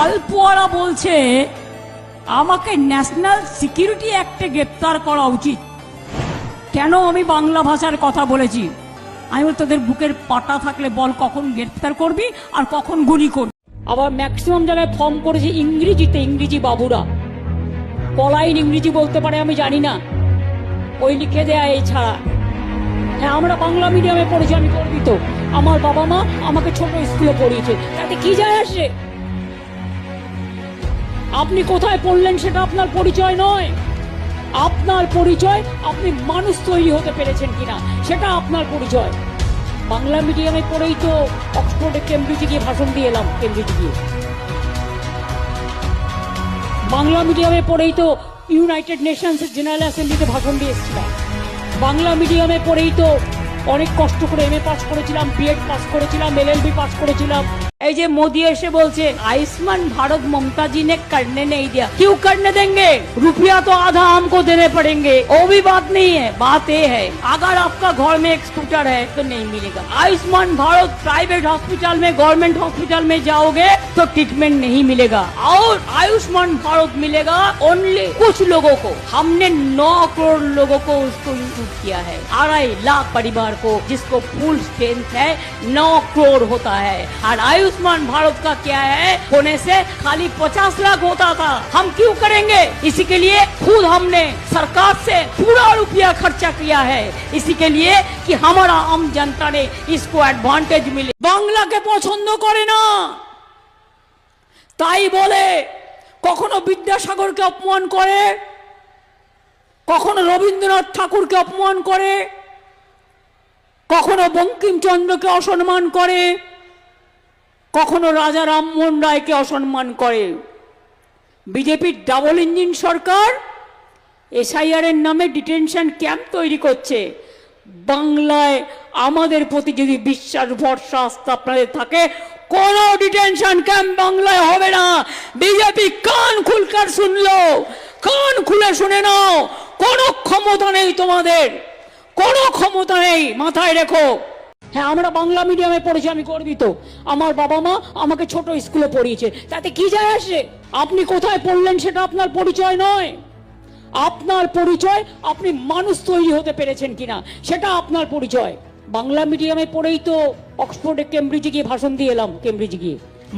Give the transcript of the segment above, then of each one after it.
মালপোয়ারা বলছে আমাকে national security অ্যাক্টে গ্রেপ্তার করা উচিত। কেন আমি বাংলা ভাষার কথা বলেছি? আমি বলি, তোদের বুকের পাটা থাকলে বল কখন গ্রেপ্তার করবি আর কখন গুলি করবি? আবার ম্যাক্সিমাম জায়গায় ফর্ম করেছে ইংরেজিতে ইংরেজি বাবুরা। কলাইন ইংরেজি বলতে পারে আমি জানি না। ওই লিখে দেয়া এই ছাড়া। হ্যাঁ আমরা বাংলা মিডিয়ামে পড়েছি আমি গর্বিত। আমার বাবা মা আমাকে ছোট স্কুলে পড়িয়েছে। তাতে কি যায় আসে? আপনি কোথায় পড়লেন সেটা আপনার পরিচয় নয়। আপনার পরিচয় আপনি মানুষ তৈরি হতে পেরেছেন কিনা, সেটা আপনার পরিচয়। বাংলা মিডিয়ামে পড়েই তো অক্সফোর্ডে কেমব্রিজে গিয়ে ভাষণ দিয়ে এলাম, কেমব্রিজে গিয়ে। বাংলা মিডিয়ামে পড়েই তো ইউনাইটেড নেশনস জেনারেল অ্যাসেম্বলিতে ভাষণ দিয়ে এসেছিলাম। বাংলা মিডিয়ামে পড়েই তো অনেক কষ্ট করে এম এ পাস করেছিলাম বিএড পাস করেছিলাম এলএলবি পাস করেছিলাম। এই मोदी ऐसे এসে বলছে आयुष्मान भारत ममता जी ने करने नहीं दिया क्यों करने देंगे रुपया तो आधा हमको देने पड़ेंगे वो भी बात नहीं है बात ये है अगर आपका घर में एक स्कूटर है तो नहीं मिलेगा आयुष्मान भारत प्राइवेट हॉस्पिटल में गवर्नमेंट हॉस्पिटल में जाओगे तो ट्रीटमेंट नहीं मिलेगा और आयुष्मान भारत मिलेगा ओनली कुछ लोगों को हमने नौ करोड़ लोगों को उसको इंक्लूड किया है अढ़ाई लाख परिवार को जिसको फुल स्ट्रेंथ है नौ करोड़ होता है और आयुष आयुष्मान भारत का क्या है होने से खाली पचास लाख होता था हम क्यों करेंगे इसी के लिए खुद हमने सरकार से पूरा रुपया खर्चा किया है इसी के लिए कि हमारा आम जनता ने इसको एडवांटेज मिले বাংলা কে পছন্দ করে না তাই বলে কখনো বিদ্যাসাগরকে অপমান করে কখনো রবীন্দ্রনাথ ঠাকুরকে অপমান করে কখনো বঙ্কিমচন্দ্রকে অসম্মান করে কখনো রাজা রামমোহন রায়কে অসম্মান করে। বিজেপির ডাবল ইঞ্জিন সরকার এসআইআর এর নামে ডিটেনশন ক্যাম্প তৈরি করছে। বাংলায় আমাদের প্রতি যদি বিশ্বাস, ভরসা, আস্থা আপনাদের থাকে, কোনো ডিটেনশন ক্যাম্প বাংলায় হবে না। বিজেপি কান খুলকার শুনলো, কান খুলে শুনে নাও, কোনো ক্ষমতা নেই তোমাদের, কোনো ক্ষমতা নেই, মাথায় রেখো। হ্যাঁ আমরা বাংলা মিডিয়ামে পড়েছি, আমি গর্বিত। আমার বাবা মা আমাকে ছোট স্কুলে পড়িয়েছে। তাতে কি যায় আসে? আপনি কোথায় পড়লেন সেটা আপনার পরিচয় নয়। আপনার পরিচয় আপনি মানুষ তৈরি হতে পেরেছেন কিনা, সেটা আপনার পরিচয়। বাংলা মিডিয়ামে পড়েই তো অক্সফোর্ডে কেমব্রিজে গিয়ে ভাষণ দিয়ে এলাম কেমব্রিজে গিয়ে।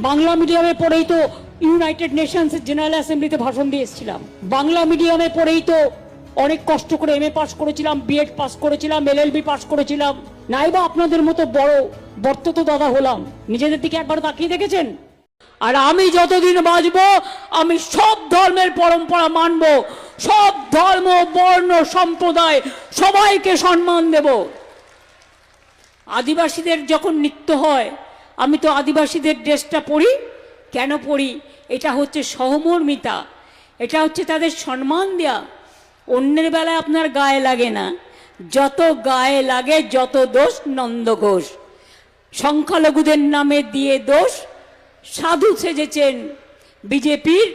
বাংলা মিডিয়ামে পড়েই তো ইউনাইটেড নেশনস জেনারেল অ্যাসেম্বলিতে ভাষণ দিয়ে এসেছিলাম। বাংলা মিডিয়ামে পড়েই তো অনেক কষ্ট করে এম এ পাস করেছিলাম বিএড পাস করেছিলাম এলএলবি পাস করেছিলাম। নাইবা আপনাদের মতো বড় বর্তত দাদা হলাম। নিজেদের দিকে একবার তাকিয়ে দেখেছেন? আর আমি যতদিন বাঁচব, আমি সব ধর্মের পরম্পরা মানব। সব ধর্ম, বর্ণ, সম্প্রদায় সবাইকে সম্মান দেব। আদিবাসীদের যখন নৃত্য হয়, আমি তো আদিবাসীদের ড্রেসটা পরি। কেন পরি? এটা হচ্ছে সহমর্মিতা। এটা হচ্ছে তাদের সম্মান দেয়া। অন্যের বেলায় আপনার গায়ে লাগে না। যত গায়ে লাগে, যত দোষ নন্দ ঘোষ। সংখ্যালঘুদের নামে দিয়ে দোষ। সাধু সেজেছেন বিজেপির।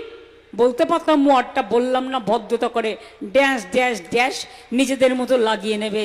বলতে পারতাম মোয়ারটা বললাম না, ভদ্রতা করে। ড্যাশ ড্যাশ ড্যাশ, নিজেদের মতো লাগিয়ে নেবে।